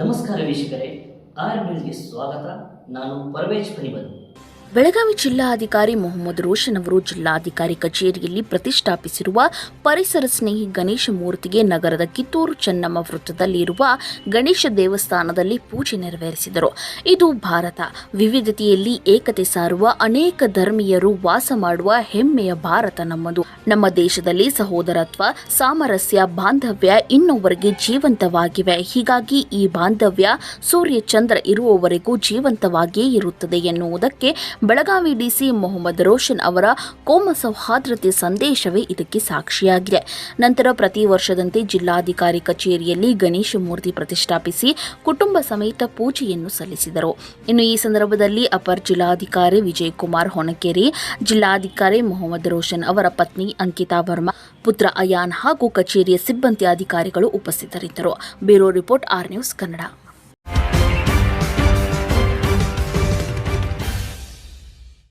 ನಮಸ್ಕಾರ ವೀಕ್ಷಕರೇ ಆರ್ ನ್ಯೂಸ್ಗೆ ಸ್ವಾಗತ. ನಾನು ಪರವೇಜ್ ಪನಿಬನ್ ಬೆಳಗಾವಿ ಜಿಲ್ಲಾಧಿಕಾರಿ ಮೊಹಮ್ಮದ್ ರೋಷನ್ ಅವರು ಜಿಲ್ಲಾಧಿಕಾರಿ ಕಚೇರಿಯಲ್ಲಿ ಪ್ರತಿಷ್ಠಾಪಿಸಿರುವ ಪರಿಸರ ಸ್ನೇಹಿ ಗಣೇಶ ಮೂರ್ತಿಗೆ ನಗರದ ಕಿತ್ತೂರು ಚೆನ್ನಮ್ಮ ವೃತ್ತದಲ್ಲಿರುವ ಗಣೇಶ ದೇವಸ್ಥಾನದಲ್ಲಿ ಪೂಜೆ ನೆರವೇರಿಸಿದರು. ಇದು ಭಾರತ. ವಿವಿಧತೆಯಲ್ಲಿ ಏಕತೆ ಸಾರುವ ಅನೇಕ ಧರ್ಮೀಯರು ವಾಸ ಮಾಡುವ ಹೆಮ್ಮೆಯ ಭಾರತ ನಮ್ಮದು. ನಮ್ಮ ದೇಶದಲ್ಲಿ ಸಹೋದರತ್ವ, ಸಾಮರಸ್ಯ, ಬಾಂಧವ್ಯ ಇನ್ನೊವರೆಗೆ ಜೀವಂತವಾಗಿವೆ. ಹೀಗಾಗಿ ಈ ಬಾಂಧವ್ಯ ಸೂರ್ಯ ಚಂದ್ರ ಇರುವವರೆಗೂ ಜೀವಂತವಾಗಿಯೇ ಇರುತ್ತದೆ ಎನ್ನುವುದಕ್ಕೆ ಬೆಳಗಾವಿ ಡಿಸಿ ಮೊಹಮ್ಮದ್ ರೋಷನ್ ಅವರ ಕೋಮ ಸೌಹಾರ್ದತೆ ಸಂದೇಶವೇ ಇದಕ್ಕೆ ಸಾಕ್ಷಿಯಾಗಿದೆ. ನಂತರ ಪ್ರತಿ ವರ್ಷದಂತೆ ಜಿಲ್ಲಾಧಿಕಾರಿ ಕಚೇರಿಯಲ್ಲಿ ಗಣೇಶ ಮೂರ್ತಿ ಪ್ರತಿಷ್ಠಾಪಿಸಿ ಕುಟುಂಬ ಸಮೇತ ಪೂಜೆಯನ್ನು ಸಲ್ಲಿಸಿದರು. ಇನ್ನು ಈ ಸಂದರ್ಭದಲ್ಲಿ ಅಪರ್ ಜಿಲ್ಲಾಧಿಕಾರಿ ವಿಜಯ್ ಕುಮಾರ್ ಹೊಣಕೇರಿ, ಜಿಲ್ಲಾಧಿಕಾರಿ ಮೊಹಮ್ಮದ್ ರೋಷನ್ ಅವರ ಪತ್ನಿ ಅಂಕಿತಾ ವರ್ಮಾ, ಪುತ್ರ ಅಯಾನ್ ಹಾಗೂ ಕಚೇರಿಯ ಸಿಬ್ಬಂದಿ ಅಧಿಕಾರಿಗಳು ಉಪಸ್ಥಿತರಿದ್ದರು. Bureau report R news Kannada.